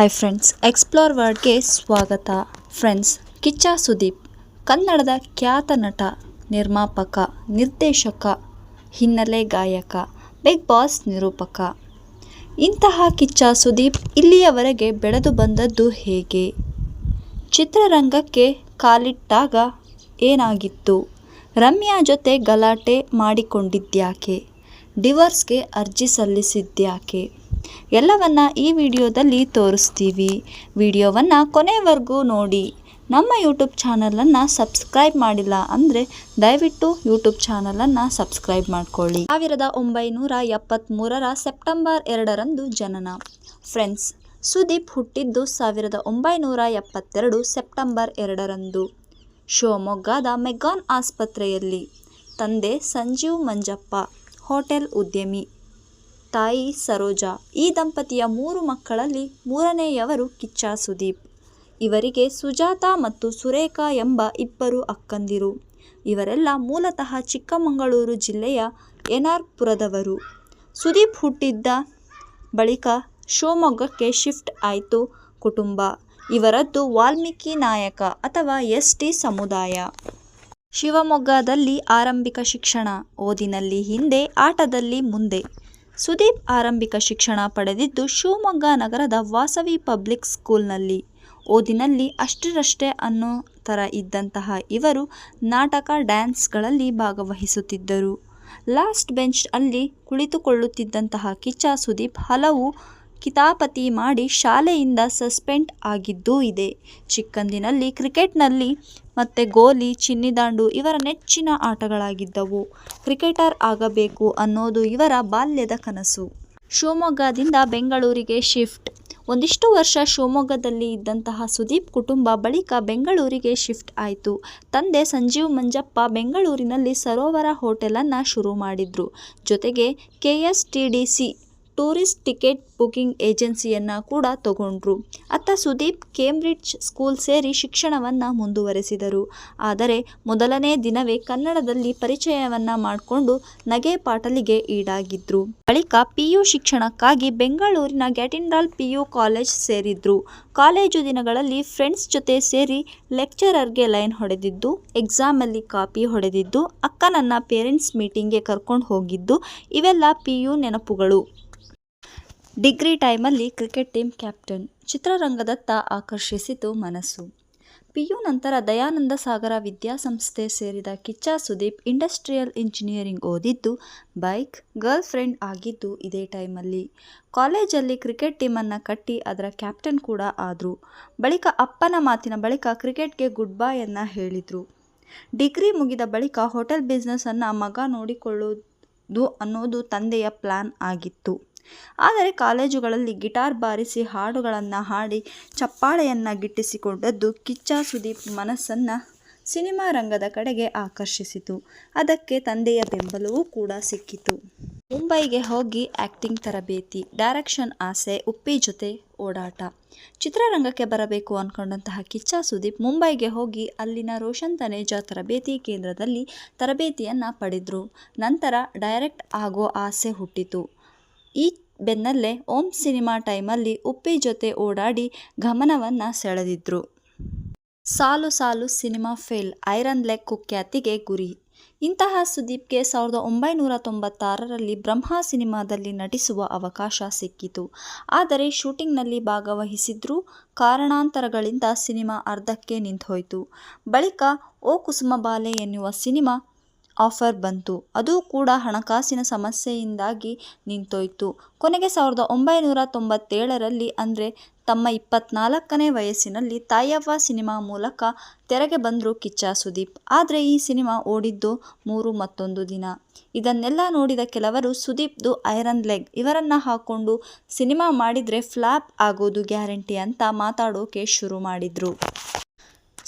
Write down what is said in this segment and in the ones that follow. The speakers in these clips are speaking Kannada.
ಹಾಯ್ ಫ್ರೆಂಡ್ಸ್ ಎಕ್ಸ್ಪ್ಲೋರ್ ವರ್ಡ್ಗೆ ಸ್ವಾಗತ. ಫ್ರೆಂಡ್ಸ್ ಕಿಚ್ಚ ಸುದೀಪ್ ಕನ್ನಡದ ಖ್ಯಾತ ನಟ, ನಿರ್ಮಾಪಕ, ನಿರ್ದೇಶಕ, ಹಿನ್ನೆಲೆ ಗಾಯಕ ಬಿಗ್ ಬಾಸ್ ನಿರೂಪಕ. ಇಂತಹ ಕಿಚ್ಚ ಸುದೀಪ್ ಇಲ್ಲಿಯವರೆಗೆ ಬೆಳೆದು ಬಂದದ್ದು ಹೇಗೆ? ಚಿತ್ರರಂಗಕ್ಕೆ ಕಾಲಿಟ್ಟಾಗ ಏನಾಗಿತ್ತು? ರಮ್ಯಾ ಜೊತೆ ಗಲಾಟೆ ಮಾಡಿಕೊಂಡಿದ್ಯಾಕೆ? ಡಿವರ್ಸ್ಗೆ ಅರ್ಜಿ ಸಲ್ಲಿಸಿದ್ಯಾಕೆ? ಎಲ್ಲವನ್ನ ಈ ವಿಡಿಯೋದಲ್ಲಿ ತೋರಿಸ್ತೀವಿ. ವಿಡಿಯೋವನ್ನು ಕೊನೆವರೆಗೂ ನೋಡಿ. ನಮ್ಮ ಯೂಟ್ಯೂಬ್ ಚಾನಲನ್ನು ಸಬ್ಸ್ಕ್ರೈಬ್ ಮಾಡಿಲ್ಲ ಅಂದರೆ ದಯವಿಟ್ಟು ಯೂಟ್ಯೂಬ್ ಚಾನಲನ್ನು ಸಬ್ಸ್ಕ್ರೈಬ್ ಮಾಡಿಕೊಳ್ಳಿ. ಸಾವಿರದ ಒಂಬೈನೂರ ಎಪ್ಪತ್ತ್ಮೂರರ ಸೆಪ್ಟೆಂಬರ್ ಎರಡರಂದು ಜನನ. ಫ್ರೆಂಡ್ಸ್, ಸುದೀಪ್ ಹುಟ್ಟಿದ್ದು ಸಾವಿರದ ಒಂಬೈನೂರ ಎಪ್ಪತ್ತೆರಡು ಸೆಪ್ಟೆಂಬರ್ ಎರಡರಂದು. ಶಿವಮೊಗ್ಗದ ಮೆಗ್ಗಾನ್ ಆಸ್ಪತ್ರೆಯಲ್ಲಿ. ತಂದೆ ಸಂಜೀವ್ ಮಂಜಪ್ಪ, ಹೋಟೆಲ್ ಉದ್ಯಮಿ. ತಾಯಿ ಸರೋಜಾ. ಈ ದಂಪತಿಯ ಮೂರು ಮಕ್ಕಳಲ್ಲಿ ಮೂರನೆಯವರು ಕಿಚ್ಚ ಸುದೀಪ್. ಇವರಿಗೆ ಸುಜಾತ ಮತ್ತು ಸುರೇಖಾ ಎಂಬ ಇಬ್ಬರು ಅಕ್ಕಂದಿರು. ಇವರೆಲ್ಲ ಮೂಲತಃ ಚಿಕ್ಕಮಗಳೂರು ಜಿಲ್ಲೆಯ ಎನ್ಆರ್ಪುರದವರು ಸುದೀಪ್ ಹುಟ್ಟಿದ್ದ ಬಳಿಕ ಶಿವಮೊಗ್ಗಕ್ಕೆ ಶಿಫ್ಟ್ ಆಯಿತು ಕುಟುಂಬ. ಇವರದ್ದು ವಾಲ್ಮೀಕಿ ನಾಯಕ ಅಥವಾ ಎಸ್ ಟಿ ಸಮುದಾಯ. ಶಿವಮೊಗ್ಗದಲ್ಲಿ ಆರಂಭಿಕ ಶಿಕ್ಷಣ. ಓದಿನಲ್ಲಿ ಹಿಂದೆ, ಆಟದಲ್ಲಿ ಮುಂದೆ. ಸುದೀಪ್ ಆರಂಭಿಕ ಶಿಕ್ಷಣ ಪಡೆದಿದ್ದು ಶಿವಮೊಗ್ಗ ನಗರದ ವಾಸವಿ ಪಬ್ಲಿಕ್ ಸ್ಕೂಲ್ನಲ್ಲಿ. ಓದಿನಲ್ಲಿ ಅಷ್ಟರಷ್ಟೇ ಅನ್ನೋ ಥರ ಇದ್ದಂತಹ ಇವರು ನಾಟಕ, ಡ್ಯಾನ್ಸ್ಗಳಲ್ಲಿ ಭಾಗವಹಿಸುತ್ತಿದ್ದರು. ಲಾಸ್ಟ್ ಬೆಂಚ್ ಅಲ್ಲಿ ಕುಳಿತುಕೊಳ್ಳುತ್ತಿದ್ದಂತಹ ಕಿಚ್ಚ ಸುದೀಪ್ ಹಲವು ಕಿತಾಪತಿ ಮಾಡಿ ಶಾಲೆಯಿಂದ ಸಸ್ಪೆಂಡ್ ಆಗಿದ್ದೂ ಇದೆ. ಚಿಕ್ಕಂದಿನಲ್ಲಿ ಕ್ರಿಕೆಟ್ನಲ್ಲಿ ಮತ್ತು ಗೋಲಿ, ಚಿನ್ನಿದಾಂಡು ಇವರ ನೆಚ್ಚಿನ ಆಟಗಳಾಗಿದ್ದವು. ಕ್ರಿಕೆಟರ್ ಆಗಬೇಕು ಅನ್ನೋದು ಇವರ ಬಾಲ್ಯದ ಕನಸು. ಶಿವಮೊಗ್ಗದಿಂದ ಬೆಂಗಳೂರಿಗೆ ಶಿಫ್ಟ್. ಒಂದಿಷ್ಟು ವರ್ಷ ಶಿವಮೊಗ್ಗದಲ್ಲಿ ಇದ್ದಂತಹ ಸುದೀಪ್ ಕುಟುಂಬ ಬಳಿಕ ಬೆಂಗಳೂರಿಗೆ ಶಿಫ್ಟ್ ಆಯಿತು. ತಂದೆ ಸಂಜೀವ್ ಮಂಜಪ್ಪ ಬೆಂಗಳೂರಿನಲ್ಲಿ ಸರೋವರ ಹೋಟೆಲನ್ನು ಶುರು ಮಾಡಿದರು. ಜೊತೆಗೆ K S T D C tourist ticket booking ಏಜೆನ್ಸಿಯನ್ನು ಕೂಡ ತಗೊಂಡ್ರು. ಅತ್ತ ಸುದೀಪ್ ಕೇಂಬ್ರಿಡ್ಜ್ ಸ್ಕೂಲ್ ಸೇರಿ ಶಿಕ್ಷಣವನ್ನು ಮುಂದುವರೆಸಿದರು. ಆದರೆ ಮೊದಲನೇ ದಿನವೇ ಕನ್ನಡದಲ್ಲಿ ಪರಿಚಯವನ್ನು ಮಾಡಿಕೊಂಡು ನಗೆ ಪಾಟಲಿಗೆ ಈಡಾಗಿದ್ರು. ಬಳಿಕ ಪಿಯು ಶಿಕ್ಷಣಕ್ಕಾಗಿ ಬೆಂಗಳೂರಿನ ಗ್ಯಾಟಿಂಡಾಲ್ ಪಿಯು ಕಾಲೇಜ್ ಸೇರಿದ್ರು. ಕಾಲೇಜು ದಿನಗಳಲ್ಲಿ ಫ್ರೆಂಡ್ಸ್ ಜೊತೆ ಸೇರಿ ಲೆಕ್ಚರರ್ಗೆ ಲೈನ್ ಹೊಡೆದಿದ್ದು, ಎಕ್ಸಾಮಲ್ಲಿ ಕಾಪಿ ಹೊಡೆದಿದ್ದು, ಅಕ್ಕನನ್ನ ಪೇರೆಂಟ್ಸ್ ಮೀಟಿಂಗ್ಗೆ ಕರ್ಕೊಂಡು ಹೋಗಿದ್ದು, ಇವೆಲ್ಲ ಪಿಯು ನೆನಪುಗಳು. ಡಿಗ್ರಿ ಟೈಮಲ್ಲಿ ಕ್ರಿಕೆಟ್ ಟೀಮ್ ಕ್ಯಾಪ್ಟನ್ ಚಿತ್ರರಂಗದತ್ತ ಆಕರ್ಷಿಸಿತು ಮನಸ್ಸು. ಪಿಯು ನಂತರ ದಯಾನಂದ ಸಾಗರ ವಿದ್ಯಾಸಂಸ್ಥೆ ಸೇರಿದ ಕಿಚ್ಚ ಸುದೀಪ್ ಇಂಡಸ್ಟ್ರಿಯಲ್ ಇಂಜಿನಿಯರಿಂಗ್ ಓದಿದ್ದು, ಬೈಕ್, ಗರ್ಲ್ ಫ್ರೆಂಡ್ ಆಗಿದ್ದು ಇದೇ ಟೈಮಲ್ಲಿ. ಕಾಲೇಜಲ್ಲಿ ಕ್ರಿಕೆಟ್ ಟೀಮನ್ನು ಕಟ್ಟಿ ಅದರ ಕ್ಯಾಪ್ಟನ್ ಕೂಡ ಆದರು. ಬಳಿಕ ಅಪ್ಪನ ಮಾತಿನ ಬಳಿಕ ಕ್ರಿಕೆಟ್ಗೆ ಗುಡ್ ಬಾಯನ್ನು ಹೇಳಿದರು. ಡಿಗ್ರಿ ಮುಗಿದ ಬಳಿಕ ಹೋಟೆಲ್ ಬಿಸ್ನೆಸ್ಸನ್ನು ಮಗ ನೋಡಿಕೊಳ್ಳೋದು ಅನ್ನೋದು ತಂದೆಯ ಪ್ಲ್ಯಾನ್ ಆಗಿತ್ತು. ಆದರೆ ಕಾಲೇಜುಗಳಲ್ಲಿ ಗಿಟಾರ್ ಬಾರಿಸಿ ಹಾಡುಗಳನ್ನು ಹಾಡಿ ಚಪ್ಪಾಳೆಯನ್ನು ಗಿಟ್ಟಿಸಿಕೊಂಡದ್ದು ಕಿಚ್ಚ ಸುದೀಪ್ ಮನಸ್ಸನ್ನು ಸಿನಿಮಾ ರಂಗದ ಕಡೆಗೆ ಆಕರ್ಷಿಸಿತು. ಅದಕ್ಕೆ ತಂದೆಯ ಬೆಂಬಲವೂ ಕೂಡ ಸಿಕ್ಕಿತು. ಮುಂಬೈಗೆ ಹೋಗಿ ಆ್ಯಕ್ಟಿಂಗ್ ತರಬೇತಿ, ಡೈರೆಕ್ಷನ್ ಆಸೆ, ಉಪ್ಪಿ ಜೊತೆ ಓಡಾಟ. ಚಿತ್ರರಂಗಕ್ಕೆ ಬರಬೇಕು ಅಂದ್ಕೊಂಡಂತಹ ಕಿಚ್ಚ ಸುದೀಪ್ ಮುಂಬೈಗೆ ಹೋಗಿ ಅಲ್ಲಿನ ರೋಷನ್ ತನೇಜಾ ತರಬೇತಿ ಕೇಂದ್ರದಲ್ಲಿ ತರಬೇತಿಯನ್ನು ಪಡೆದರು. ನಂತರ ಡೈರೆಕ್ಟ್ ಆಗೋ ಆಸೆ ಹುಟ್ಟಿತು. ಈ ಬೆನ್ನಲ್ಲೇ ಓಂ ಸಿನಿಮಾ ಟೈಮಲ್ಲಿ ಉಪ್ಪಿ ಜೊತೆ ಓಡಾಡಿ ಗಮನವನ್ನು ಸೆಳೆದಿದ್ರು. ಸಾಲು ಸಾಲು ಸಿನಿಮಾ ಫೇಲ್, ಐರನ್ ಲೆಗ್ ಕುಖ್ಯಾತಿಗೆ ಗುರಿ. ಇಂತಹ ಸುದೀಪ್ಗೆ ಸಾವಿರದ ಒಂಬೈನೂರ ತೊಂಬತ್ತಾರರಲ್ಲಿ ಬ್ರಹ್ಮ ಸಿನಿಮಾದಲ್ಲಿ ನಟಿಸುವ ಅವಕಾಶ ಸಿಕ್ಕಿತು. ಆದರೆ ಶೂಟಿಂಗ್ನಲ್ಲಿ ಭಾಗವಹಿಸಿದ್ರೂ ಕಾರಣಾಂತರಗಳಿಂದ ಸಿನಿಮಾ ಅರ್ಧಕ್ಕೆ ನಿಂತೋಯ್ತು. ಬಳಿಕ ಓ ಕುಸುಮ ಬಾಲೆ ಎನ್ನುವ ಸಿನಿಮಾ ಆಫರ್ ಬಂತು. ಅದು ಕೂಡ ಹಣಕಾಸಿನ ಸಮಸ್ಯೆಯಿಂದಾಗಿ ನಿಂತೋಯ್ತು. ಕೊನೆಗೆ ಸಾವಿರದ ಒಂಬೈನೂರ ತೊಂಬತ್ತೇಳರಲ್ಲಿ ಅಂದರೆ ತಮ್ಮ ಇಪ್ಪತ್ನಾಲ್ಕನೇ ವಯಸ್ಸಿನಲ್ಲಿ ತಾಯವ್ವ ಸಿನಿಮಾ ಮೂಲಕ ತೆರೆಗೆ ಬಂದರು ಕಿಚ್ಚ ಸುದೀಪ್. ಆದರೆ ಈ ಸಿನಿಮಾ ಓಡಿದ್ದು ಮೂರು ಮತ್ತೊಂದು ದಿನ. ಇದನ್ನೆಲ್ಲ ನೋಡಿದ ಕೆಲವರು ಸುದೀಪ್ದು ಐರನ್ ಲೆಗ್, ಇವರನ್ನು ಹಾಕ್ಕೊಂಡು ಸಿನಿಮಾ ಮಾಡಿದರೆ ಫ್ಲಾಪ್ ಆಗೋದು ಗ್ಯಾರಂಟಿ ಅಂತ ಮಾತಾಡೋಕೆ ಶುರು ಮಾಡಿದರು.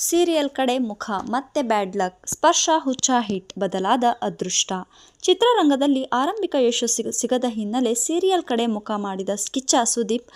ಸೀರಿಯಲ್ ಕಡೆ ಮುಖ, ಮತ್ತೆ ಬ್ಯಾಡ್ ಲಕ್, ಸ್ಪರ್ಶ, ಹುಚ್ಚ, ಹಿಟ್, ಬದಲಾದ ಅದೃಷ್ಟ. ಚಿತ್ರರಂಗದಲ್ಲಿ ಆರಂಭಿಕ ಯಶಸ್ಸು ಸಿಗದ ಹಿನ್ನೆಲೆ ಸೀರಿಯಲ್ ಕಡೆ ಮುಖ ಮಾಡಿದ ಕಿಚ್ಚ ಸುದೀಪ್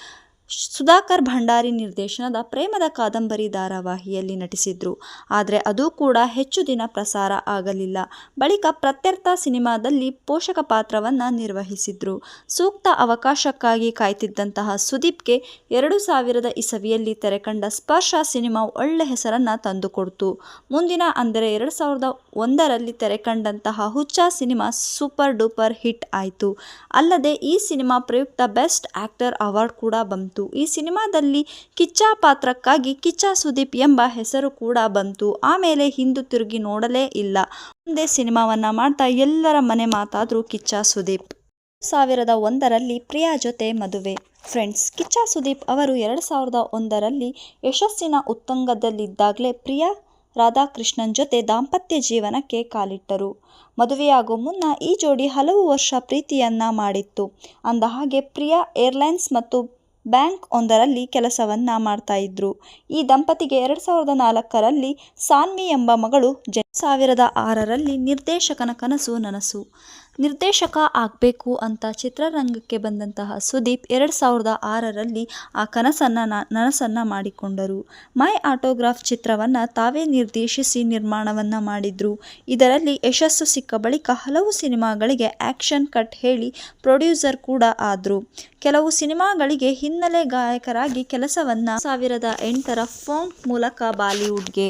ಸುಧಾಕರ್ ಭಂಡಾರಿ ನಿರ್ದೇಶನದ ಪ್ರೇಮದ ಕಾದಂಬರಿ ಧಾರಾವಾಹಿಯಲ್ಲಿ ನಟಿಸಿದ್ರು. ಆದರೆ ಅದು ಕೂಡ ಹೆಚ್ಚು ದಿನ ಪ್ರಸಾರ ಆಗಲಿಲ್ಲ. ಬಳಿಕ ಪ್ರತ್ಯರ್ಥ ಸಿನಿಮಾದಲ್ಲಿ ಪೋಷಕ ಪಾತ್ರವನ್ನು ನಿರ್ವಹಿಸಿದ್ರು. ಸೂಕ್ತ ಅವಕಾಶಕ್ಕಾಗಿ ಕಾಯ್ತಿದ್ದಂತಹ ಸುದೀಪ್ಗೆ ಎರಡು ಸಾವಿರದ ಇಸವಿಯಲ್ಲಿ ತೆರೆಕಂಡ ಸ್ಪರ್ಶ ಸಿನಿಮಾ ಒಳ್ಳೆ ಹೆಸರನ್ನು ತಂದುಕೊಡ್ತು. ಮುಂದಿನ ಅಂದರೆ ಎರಡು ಸಾವಿರದ ಒಂದರಲ್ಲಿ ತೆರೆಕಂಡಂತಹ ಹುಚ್ಚ ಸಿನಿಮಾ ಸೂಪರ್ ಡೂಪರ್ ಹಿಟ್ ಆಯಿತು. ಅಲ್ಲದೆ ಈ ಸಿನಿಮಾ ಪ್ರಯುಕ್ತ ಬೆಸ್ಟ್ ಆಕ್ಟರ್ ಅವಾರ್ಡ್ ಕೂಡ ಬಂತು. ಈ ಸಿನಿಮಾದಲ್ಲಿ ಕಿಚ್ಚ ಪಾತ್ರಕ್ಕಾಗಿ ಕಿಚ್ಚ ಸುದೀಪ್ ಎಂಬ ಹೆಸರು ಕೂಡ ಬಂತು. ಆಮೇಲೆ ಹಿಂದು ತಿರುಗಿ ನೋಡಲೇ ಇಲ್ಲ. ಮುಂದೆ ಸಿನಿಮಾವನ್ನು ಮಾಡ್ತಾ ಎಲ್ಲರ ಮನೆ ಮಾತಾದರೂ ಕಿಚ್ಚ ಸುದೀಪ್. ಸಾವಿರದ ಒಂದರಲ್ಲಿ ಪ್ರಿಯಾ ಜೊತೆ ಮದುವೆ. ಫ್ರೆಂಡ್ಸ್, ಕಿಚ್ಚ ಸುದೀಪ್ ಅವರು ಎರಡು ಸಾವಿರದ ಒಂದರಲ್ಲಿ ಯಶಸ್ಸಿನ ಉತ್ತುಂಗದಲ್ಲಿದ್ದಾಗಲೇ ಪ್ರಿಯಾ, ರಾಧಾಕೃಷ್ಣನ್ ಜೊತೆ ದಾಂಪತ್ಯ ಜೀವನಕ್ಕೆ ಕಾಲಿಟ್ಟರು. ಮದುವೆಯಾಗೋ ಮುನ್ನ ಈ ಜೋಡಿ ಹಲವು ವರ್ಷ ಪ್ರೀತಿಯನ್ನ ಮಾಡಿತ್ತು. ಅಂದ ಹಾಗೆ ಪ್ರಿಯಾ ಏರ್ಲೈನ್ಸ್ ಮತ್ತು ಬ್ಯಾಂಕ್ ಒಂದರಲ್ಲಿ ಕೆಲಸವನ್ನ ಮಾಡ್ತಾ ಇದ್ರು. ಈ ದಂಪತಿಗೆ ಎರಡು ಸಾವಿರದ ನಾಲ್ಕರಲ್ಲಿ ಸಾನ್ವಿ ಎಂಬ ಮಗಳು ಜನ ಸಾವಿರದ ಆರರಲ್ಲಿ ನಿರ್ದೇಶಕನ ಕನಸು ನನಸು. ನಿರ್ದೇಶಕ ಆಗಬೇಕು ಅಂತ ಚಿತ್ರರಂಗಕ್ಕೆ ಬಂದಂತಹ ಸುದೀಪ್ ಎರಡು ಸಾವಿರದ ಆರರಲ್ಲಿ ಆ ಕನಸನ್ನು ನನಸನ್ನು ಮಾಡಿಕೊಂಡರು. ಮೈ ಆಟೋಗ್ರಾಫ್ ಚಿತ್ರವನ್ನು ತಾವೇ ನಿರ್ದೇಶಿಸಿ ನಿರ್ಮಾಣವನ್ನು ಮಾಡಿದರು. ಇದರಲ್ಲಿ ಯಶಸ್ಸು ಸಿಕ್ಕ ಬಳಿಕ ಹಲವು ಸಿನಿಮಾಗಳಿಗೆ ಆ್ಯಕ್ಷನ್ ಕಟ್ ಹೇಳಿ ಪ್ರೊಡ್ಯೂಸರ್ ಕೂಡ ಆದರು. ಕೆಲವು ಸಿನಿಮಾಗಳಿಗೆ ಹಿನ್ನೆಲೆ ಗಾಯಕರಾಗಿ ಕೆಲಸವನ್ನು ಸಾವಿರದ ಎಂಟರ ಫೋಂಕ್ ಮೂಲಕ ಬಾಲಿವುಡ್ಗೆ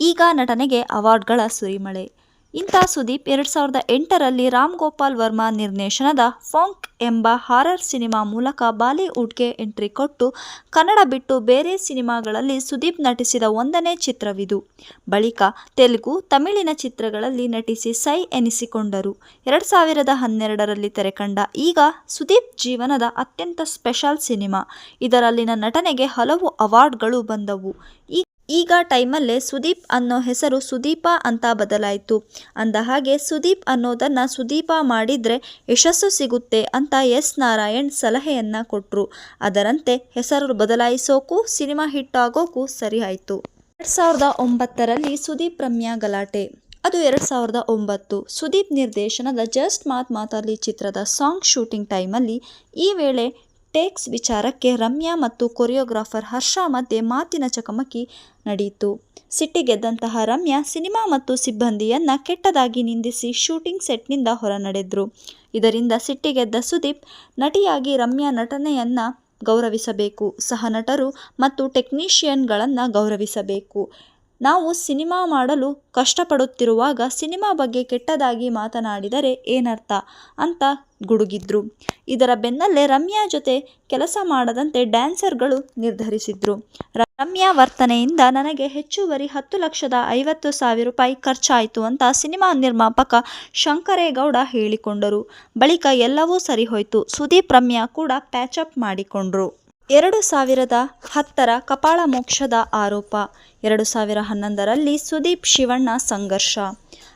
ಈಗ ನಟನೆಗೆ ಅವಾರ್ಡ್ಗಳ ಸುರಿಮಳೆ. ಇಂಥ ಸುದೀಪ್ ಎರಡು ಸಾವಿರದ ಎಂಟರಲ್ಲಿ ರಾಮ್ ಗೋಪಾಲ್ ವರ್ಮಾ ನಿರ್ದೇಶನದ ಫಾಂಕ್ ಎಂಬ ಹಾರರ್ ಸಿನಿಮಾ ಮೂಲಕ ಬಾಲಿವುಡ್ಗೆ ಎಂಟ್ರಿ ಕೊಟ್ಟು ಕನ್ನಡ ಬಿಟ್ಟು ಬೇರೆ ಸಿನಿಮಾಗಳಲ್ಲಿ ಸುದೀಪ್ ನಟಿಸಿದ ಒಂದನೇ ಚಿತ್ರವಿದು. ಬಳಿಕ ತೆಲುಗು, ತಮಿಳಿನ ಚಿತ್ರಗಳಲ್ಲಿ ನಟಿಸಿ ಸೈ ಎನಿಸಿಕೊಂಡರು. ಎರಡು ಸಾವಿರದ ಹನ್ನೆರಡರಲ್ಲಿ ತೆರೆಕಂಡ ಈಗ ಸುದೀಪ್ ಜೀವನದ ಅತ್ಯಂತ ಸ್ಪೆಷಲ್ ಸಿನಿಮಾ. ಇದರಲ್ಲಿನ ನಟನೆಗೆ ಹಲವು ಅವಾರ್ಡ್ಗಳು ಬಂದವು. ಈ ಈಗ ಟೈಮಲ್ಲೇ ಸುದೀಪ್ ಅನ್ನೋ ಹೆಸರು ಸುದೀಪ ಅಂತ ಬದಲಾಯಿತು. ಅಂದ ಹಾಗೆ ಸುದೀಪ್ ಅನ್ನೋದನ್ನು ಸುದೀಪ ಮಾಡಿದರೆ ಯಶಸ್ಸು ಸಿಗುತ್ತೆ ಅಂತ ಎಸ್ ನಾರಾಯಣ್ ಸಲಹೆಯನ್ನು ಕೊಟ್ಟರು ಅದರಂತೆ ಹೆಸರು ಬದಲಾಯಿಸೋಕ್ಕೂ ಸಿನಿಮಾ ಹಿಟ್ ಆಗೋಕ್ಕೂ ಸರಿ ಆಯಿತು. ಎರಡು ಸಾವಿರದ ಒಂಬತ್ತರಲ್ಲಿ ಸುದೀಪ್ ರಮ್ಯಾ ಗಲಾಟೆ. ಅದು ಎರಡು ಸಾವಿರದ ಒಂಬತ್ತು. ಸುದೀಪ್ ನಿರ್ದೇಶನದ ಜಸ್ಟ್ ಮಾತ್ ಮಾತಾಲಿ ಚಿತ್ರದ ಸಾಂಗ್ ಶೂಟಿಂಗ್ ಟೈಮಲ್ಲಿ ಈ ವೇಳೆ ಟೇಕ್ಸ್ ವಿಚಾರಕ್ಕೆ ರಮ್ಯಾ ಮತ್ತು ಕೊರಿಯೋಗ್ರಾಫರ್ ಹರ್ಷ ಮಧ್ಯೆ ಮಾತಿನ ಚಕಮಕಿ ನಡೆಯಿತು. ಸಿಟ್ಟಿಗೆದ್ದಂತಹ ರಮ್ಯಾ ಸಿನಿಮಾ ಮತ್ತು ಸಿಬ್ಬಂದಿಯನ್ನ ಕೆಟ್ಟದಾಗಿ ನಿಂದಿಸಿ ಶೂಟಿಂಗ್ ಸೆಟ್ನಿಂದ ಹೊರನಡೆದ್ರು. ಇದರಿಂದ ಸಿಟ್ಟಿಗೆದ್ದ ಸುದೀಪ್ ನಟಿಯಾಗಿ ರಮ್ಯಾ ನಟನೆಯನ್ನ ಗೌರವಿಸಬೇಕು. ಸಹ ನಟರು ಮತ್ತು ಟೆಕ್ನಿಷಿಯನ್ಗಳನ್ನು ಗೌರವಿಸಬೇಕು. ನಾವು ಸಿನಿಮಾ ಮಾಡಲು ಕಷ್ಟಪಡುತ್ತಿರುವಾಗ ಸಿನಿಮಾ ಬಗ್ಗೆ ಕೆಟ್ಟದಾಗಿ ಮಾತನಾಡಿದರೆ ಏನರ್ಥ ಅಂತ ಗುಡುಗಿದ್ರು. ಇದರ ಬೆನ್ನಲ್ಲೇ ರಮ್ಯಾ ಜೊತೆ ಕೆಲಸ ಮಾಡದಂತೆ ಡ್ಯಾನ್ಸರ್ಗಳು ನಿರ್ಧರಿಸಿದ್ರು. ರಮ್ಯಾ ವರ್ತನೆಯಿಂದ ನನಗೆ ಹೆಚ್ಚುವರಿ ಹತ್ತು ಲಕ್ಷದ ಐವತ್ತು ಸಾವಿರ ರೂಪಾಯಿ ಖರ್ಚಾಯಿತು ಅಂತ ಸಿನಿಮಾ ನಿರ್ಮಾಪಕ ಶಂಕರೇಗೌಡ ಹೇಳಿಕೊಂಡರು. ಬಳಿಕ ಎಲ್ಲವೂ ಸರಿಹೋಯ್ತು. ಸುದೀಪ್ ರಮ್ಯಾ ಕೂಡ ಪ್ಯಾಚಪ್ ಮಾಡಿಕೊಂಡ್ರು. ಎರಡು ಸಾವಿರದ ಹತ್ತರ ಕಪಾಳ ಮೋಕ್ಷದ ಆರೋಪ. ಎರಡು ಸಾವಿರ ಹನ್ನೊಂದರಲ್ಲಿ ಸುದೀಪ್ ಶಿವಣ್ಣ ಸಂಘರ್ಷ.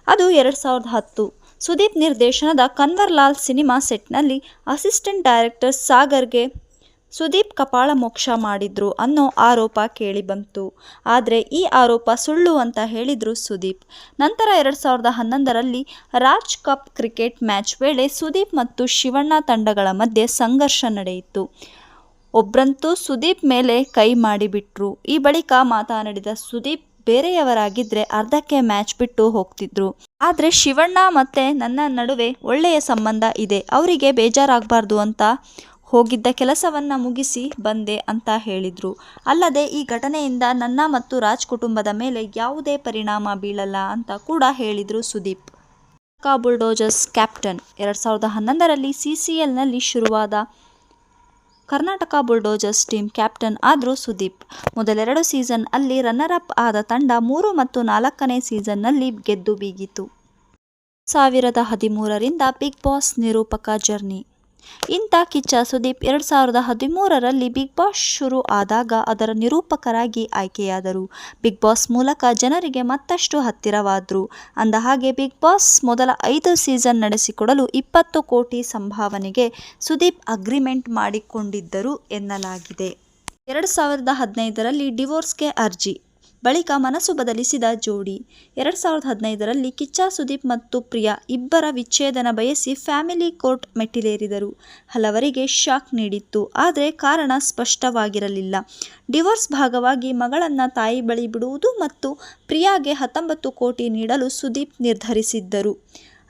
ಅದು ಎರಡು ಸಾವಿರದ ಹತ್ತು. ಸುದೀಪ್ ನಿರ್ದೇಶನದ ಕನ್ವರ್ಲಾಲ್ ಸಿನಿಮಾ ಸೆಟ್ನಲ್ಲಿ ಅಸಿಸ್ಟೆಂಟ್ ಡೈರೆಕ್ಟರ್ ಸಾಗರ್ಗೆ ಸುದೀಪ್ ಕಪಾಳ ಮೋಕ್ಷ ಮಾಡಿದ್ರು ಅನ್ನೋ ಆರೋಪ ಕೇಳಿಬಂತು. ಆದರೆ ಈ ಆರೋಪ ಸುಳ್ಳು ಅಂತ ಹೇಳಿದ್ರು ಸುದೀಪ್. ನಂತರ ಎರಡು ಸಾವಿರದ ಹನ್ನೊಂದರಲ್ಲಿ ರಾಜ್ ಕಪ್ ಕ್ರಿಕೆಟ್ ಮ್ಯಾಚ್ ವೇಳೆ ಸುದೀಪ್ ಮತ್ತು ಶಿವಣ್ಣ ತಂಡಗಳ ಮಧ್ಯೆ ಸಂಘರ್ಷ ನಡೆಯಿತು. ಒಬ್ರಂತೂ ಸುದೀಪ್ ಮೇಲೆ ಕೈ ಮಾಡಿಬಿಟ್ರು. ಈ ಬಳಿಕ ಮಾತನಾಡಿದ ಸುದೀಪ್ ಬೇರೆಯವರಾಗಿದ್ರೆ ಅರ್ಧಕ್ಕೆ ಮ್ಯಾಚ್ ಬಿಟ್ಟು ಹೋಗ್ತಿದ್ರು. ಆದರೆ ಶಿವಣ್ಣ ಮತ್ತೆ ನನ್ನ ನಡುವೆ ಒಳ್ಳೆಯ ಸಂಬಂಧ ಇದೆ. ಅವರಿಗೆ ಬೇಜಾರಾಗಬಾರ್ದು ಅಂತ ಹೋಗಿದ್ದ ಕೆಲಸವನ್ನು ಮುಗಿಸಿ ಬಂದೆ ಅಂತ ಹೇಳಿದರು. ಅಲ್ಲದೆ ಈ ಘಟನೆಯಿಂದ ನನ್ನ ಮತ್ತು ರಾಜ್ ಕುಟುಂಬದ ಮೇಲೆ ಯಾವುದೇ ಪರಿಣಾಮ ಬೀಳಲ್ಲ ಅಂತ ಕೂಡ ಹೇಳಿದರು ಸುದೀಪ್. ಕಾ ಬುಲ್ಡೋಜರ್ಸ್ ಕ್ಯಾಪ್ಟನ್. ಎರಡು ಸಾವಿರದ ಹನ್ನೊಂದರಲ್ಲಿ ಸಿ ಸಿ ಎಲ್ನಲ್ಲಿ ಶುರುವಾದ ಕರ್ನಾಟಕ ಬುಲ್ಡೋಜರ್ಸ್ ಟೀಮ್ ಕ್ಯಾಪ್ಟನ್ ಆದರೂ ಸುದೀಪ್. ಮೊದಲೆರಡು ಸೀಸನ್ ಅಲ್ಲಿ ರನ್ನರ್ ಅಪ್ ಆದ ತಂಡ ಮೂರು ಮತ್ತು ನಾಲ್ಕನೇ ಸೀಸನ್ನಲ್ಲಿ ಗೆದ್ದು ಬೀಗಿತು. ಸಾವಿರದ ಹದಿಮೂರರಿಂದ ಬಿಗ್ ಬಾಸ್ ನಿರೂಪಕ ಜರ್ನಿ. ಇಂಥ ಕಿಚ್ಚ ಸುದೀಪ್ ಎರಡು ಸಾವಿರದ ಹದಿಮೂರರಲ್ಲಿ ಬಿಗ್ ಬಾಸ್ ಶುರು ಆದಾಗ ಅದರ ನಿರೂಪಕರಾಗಿ ಆಯ್ಕೆಯಾದರು. ಬಿಗ್ ಬಾಸ್ ಮೂಲಕ ಜನರಿಗೆ ಮತ್ತಷ್ಟು ಹತ್ತಿರವಾದರು. ಅಂದಹಾಗೆ ಬಿಗ್ ಬಾಸ್ ಮೊದಲ ಐದು ಸೀಸನ್ ನಡೆಸಿಕೊಡಲು ಇಪ್ಪತ್ತು ಕೋಟಿ ಸಂಭಾವನೆಗೆ ಸುದೀಪ್ ಅಗ್ರಿಮೆಂಟ್ ಮಾಡಿಕೊಂಡಿದ್ದರು ಎನ್ನಲಾಗಿದೆ. ಎರಡು ಸಾವಿರದ ಹದಿನೈದರಲ್ಲಿ ಡಿವೋರ್ಸ್ಗೆ ಅರ್ಜಿ. ಬಳಿಕ ಮನಸ್ಸು ಬದಲಿಸಿದ ಜೋಡಿ. ಎರಡು ಸಾವಿರದ ಹದಿನೈದರಲ್ಲಿ ಕಿಚ್ಚ, ಸುದೀಪ್ ಮತ್ತು ಪ್ರಿಯಾ ಇಬ್ಬರ ವಿಚ್ಛೇದನ ಬಯಸಿ ಫ್ಯಾಮಿಲಿ ಕೋರ್ಟ್ ಮೆಟ್ಟಿಲೇರಿದರು. ಹಲವರಿಗೆ ಶಾಕ್ ನೀಡಿತ್ತು. ಆದರೆ ಕಾರಣ ಸ್ಪಷ್ಟವಾಗಿರಲಿಲ್ಲ. ಡಿವೋರ್ಸ್ ಭಾಗವಾಗಿ ಮಗಳನ್ನ ತಾಯಿ ಬಳಿ ಬಿಡುವುದು ಮತ್ತು ಪ್ರಿಯಾಗೆ ಹತ್ತೊಂಬತ್ತು ಕೋಟಿ ನೀಡಲು ಸುದೀಪ್ ನಿರ್ಧರಿಸಿದ್ದರು.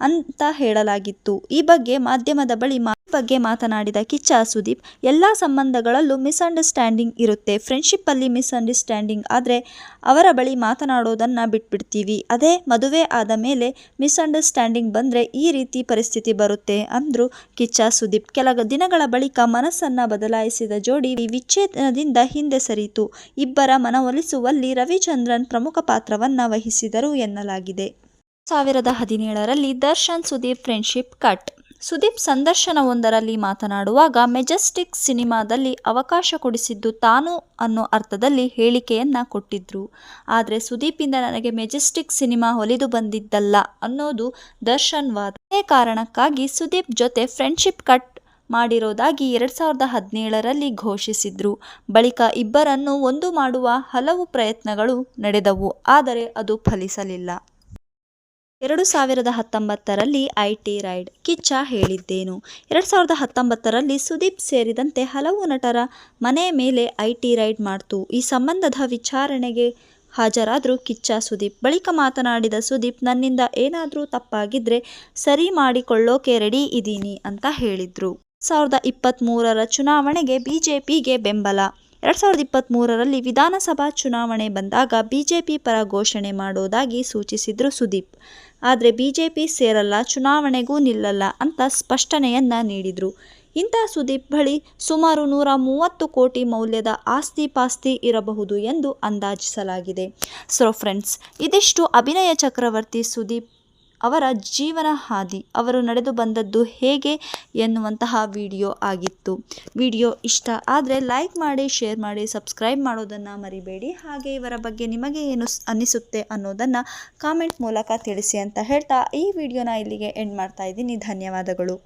ಅಂತ ಹೇಳಲಾಗಿತ್ತು. ಈ ಬಗ್ಗೆ ಮಾಧ್ಯಮದ ಬಳಿ ಬಗ್ಗೆ ಮಾತನಾಡಿದ ಕಿಚ್ಚ ಸುದೀಪ್, ಎಲ್ಲ ಸಂಬಂಧಗಳಲ್ಲೂ ಮಿಸ್ಅಂಡರ್ಸ್ಟ್ಯಾಂಡಿಂಗ್ ಇರುತ್ತೆ. ಫ್ರೆಂಡ್ಶಿಪ್ಪಲ್ಲಿ ಮಿಸ್ಅಂಡರ್ಸ್ಟ್ಯಾಂಡಿಂಗ್ ಆದರೆ ಅವರ ಬಳಿ ಮಾತನಾಡೋದನ್ನ ಬಿಟ್ಬಿಡ್ತೀವಿ. ಅದೇ ಮದುವೆ ಆದ ಮೇಲೆ ಮಿಸ್ಅಂಡರ್ಸ್ಟ್ಯಾಂಡಿಂಗ್ ಬಂದರೆ ಈ ರೀತಿ ಪರಿಸ್ಥಿತಿ ಬರುತ್ತೆ ಅಂದ್ರು ಕಿಚ್ಚ ಸುದೀಪ್. ಕೆಲ ದಿನಗಳ ಬಳಿಕ ಮನಸ್ಸನ್ನು ಬದಲಾಯಿಸಿದ ಜೋಡಿ ವಿಚ್ಛೇದನದಿಂದ ಹಿಂದೆ ಸರಿಯಿತು. ಇಬ್ಬರ ಮನವೊಲಿಸುವಲ್ಲಿ ರವಿಚಂದ್ರನ್ ಪ್ರಮುಖ ಪಾತ್ರವನ್ನು ವಹಿಸಿದರು ಎನ್ನಲಾಗಿದೆ. ಸಾವಿರದ ಹದಿನೇಳರಲ್ಲಿ ದರ್ಶನ್ ಸುದೀಪ್ ಫ್ರೆಂಡ್ಶಿಪ್ ಕಟ್ ಸುದೀಪ್ ಸಂದರ್ಶನವೊಂದರಲ್ಲಿ ಮಾತನಾಡುವಾಗ ಮೆಜೆಸ್ಟಿಕ್ ಸಿನಿಮಾದಲ್ಲಿ ಅವಕಾಶ ಕೊಡಿಸಿದ್ದು ತಾನು ಅನ್ನೋ ಅರ್ಥದಲ್ಲಿ ಹೇಳಿಕೆಯನ್ನ ಕೊಟ್ಟಿದ್ರು. ಆದರೆ ಸುದೀಪಿಂದ ನನಗೆ ಮೆಜೆಸ್ಟಿಕ್ ಸಿನಿಮಾ ಒಲಿದು ಬಂದಿದ್ದಲ್ಲ ಅನ್ನೋದು ದರ್ಶನ್ ವಾದ. ಕಾರಣಕ್ಕಾಗಿ ಸುದೀಪ್ ಜೊತೆ ಫ್ರೆಂಡ್ಶಿಪ್ ಕಟ್ ಮಾಡಿರೋದಾಗಿ ಎರಡು ಸಾವಿರದ ಹದಿನೇಳರಲ್ಲಿ ಘೋಷಿಸಿದ್ರು. ಬಳಿಕ ಇಬ್ಬರನ್ನು ಒಂದು ಮಾಡುವ ಹಲವು ಪ್ರಯತ್ನಗಳು ನಡೆದವು, ಆದರೆ ಅದು ಫಲಿಸಲಿಲ್ಲ. ಎರಡು ಸಾವಿರದ ಹತ್ತೊಂಬತ್ತರಲ್ಲಿ ಐ ರೈಡ್ ಕಿಚ್ಚ ಹೇಳಿದ್ದೇನು. ಎರಡು ಸಾವಿರದ ಹತ್ತೊಂಬತ್ತರಲ್ಲಿ ಸುದೀಪ್ ಸೇರಿದಂತೆ ಹಲವು ನಟರ ಮನೆ ಮೇಲೆ ಐ ಟಿ ರೈಡ್ ಮಾಡ್ತು. ಈ ಸಂಬಂಧದ ವಿಚಾರಣೆಗೆ ಹಾಜರಾದರೂ ಕಿಚ್ಚ, ಸುದೀಪ್. ಬಳಿಕ ಮಾತನಾಡಿದ ಸುದೀಪ್, ನನ್ನಿಂದ ಏನಾದರೂ ತಪ್ಪಾಗಿದ್ರೆ ಸರಿ ಮಾಡಿಕೊಳ್ಳೋಕೆ ರೆಡಿ ಇದ್ದೀನಿ ಅಂತ ಹೇಳಿದ್ರು. ಸಾವಿರದ ಇಪ್ಪತ್ತ್ಮೂರರ ಚುನಾವಣೆಗೆ ಬಿಜೆಪಿಗೆ ಬೆಂಬಲ. ಎರಡು ಸಾವಿರದ ಇಪ್ಪತ್ತ್ಮೂರರಲ್ಲಿ ವಿಧಾನಸಭಾ ಚುನಾವಣೆ ಬಂದಾಗ ಬಿಜೆಪಿ ಪರ ಘೋಷಣೆ ಮಾಡೋದಾಗಿ ಸೂಚಿಸಿದ್ರು ಸುದೀಪ್. ಆದರೆ ಬಿಜೆಪಿ ಸೇರಲ್ಲ, ಚುನಾವಣೆಗೂ ನಿಲ್ಲಲ್ಲ ಅಂತ ಸ್ಪಷ್ಟನೆಯನ್ನ ನೀಡಿದರು. ಇಂಥ ಸುದೀಪ್ ಬಳಿ ಸುಮಾರು ನೂರ ಮೂವತ್ತು ಕೋಟಿ ಮೌಲ್ಯದ ಆಸ್ತಿ ಪಾಸ್ತಿ ಇರಬಹುದು ಎಂದು ಅಂದಾಜಿಸಲಾಗಿದೆ. ಸೊ ಫ್ರೆಂಡ್ಸ್ ಇದಿಷ್ಟು ಅಭಿನಯ ಚಕ್ರವರ್ತಿ ಸುದೀಪ್ ಅವರ ಜೀವನ ಹಾದಿ, ಅವರು ನಡೆದು ಬಂದದ್ದು ಹೇಗೆ ಎನ್ನುವಂತಹ ವಿಡಿಯೋ ಆಗಿತ್ತು. ವಿಡಿಯೋ ಇಷ್ಟ ಆದರೆ ಲೈಕ್ ಮಾಡಿ, ಶೇರ್ ಮಾಡಿ, ಸಬ್ಸ್ಕ್ರೈಬ್ ಮಾಡೋದನ್ನು ಮರಿಬೇಡಿ. ಹಾಗೆ ಇವರ ಬಗ್ಗೆ ನಿಮಗೆ ಏನು ಅನ್ನಿಸುತ್ತೆ ಅನ್ನೋದನ್ನು ಕಾಮೆಂಟ್ ಮೂಲಕ ತಿಳಿಸಿ ಅಂತ ಹೇಳ್ತಾ ಈ ವಿಡಿಯೋನ ಇಲ್ಲಿಗೆ ಎಂಡ್ ಮಾಡ್ತಾ ಇದ್ದೀನಿ. ಧನ್ಯವಾದಗಳು.